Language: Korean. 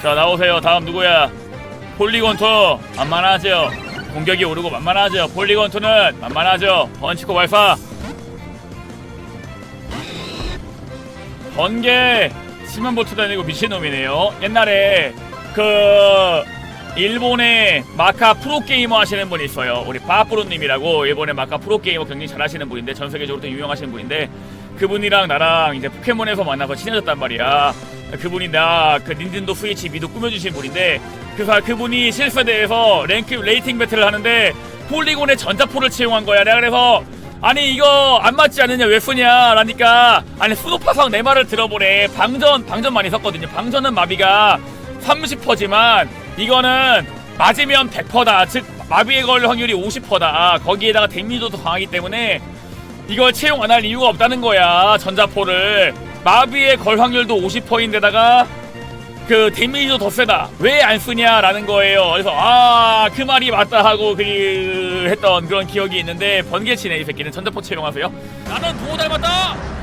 자 나오세요. 다음 누구야? 폴리곤2 만만하죠? 공격이 오르고 만만하죠? 폴리곤2는 만만하죠? 번치코 발사 번개 10만 볼트 다니고 미친놈이네요. 옛날에 그 일본의 마카 프로게이머 하시는 분이 있어요. 우리 바프로님이라고 일본의 마카 프로게이머 굉장히 잘하시는 분인데 전 세계적으로 또 유명하신 분인데 그분이랑 나랑 이제 포켓몬에서 만나서 친해졌단 말이야 그분이 나 그 닌텐도 스위치 미도 꾸며주신 분인데 그래서 그분이 실세대에서 랭크 레이팅 배틀을 하는데 폴리곤의 전자포를 채용한 거야. 내가 그래서 아니 이거 안 맞지 않느냐 왜 쓰냐? 라니까 아니 수도파상 내 말을 들어보래. 방전 방전 많이 썼거든요. 방전은 마비가 30%지만 이거는 맞으면 100%다. 즉 마비에 걸릴 확률이 50%다. 거기에다가 데미지도 더 강하기 때문에 이걸 채용 안 할 이유가 없다는 거야 전자포를 마비에 걸 확률도 50%인데다가 그 데미지도 더 세다. 왜 안 쓰냐라는 거예요. 그래서 아 그 말이 맞다 하고 그 했던 그런 기억이 있는데 번개치네 이 새끼는. 전자포 채용하세요. 나는 도우 닮았다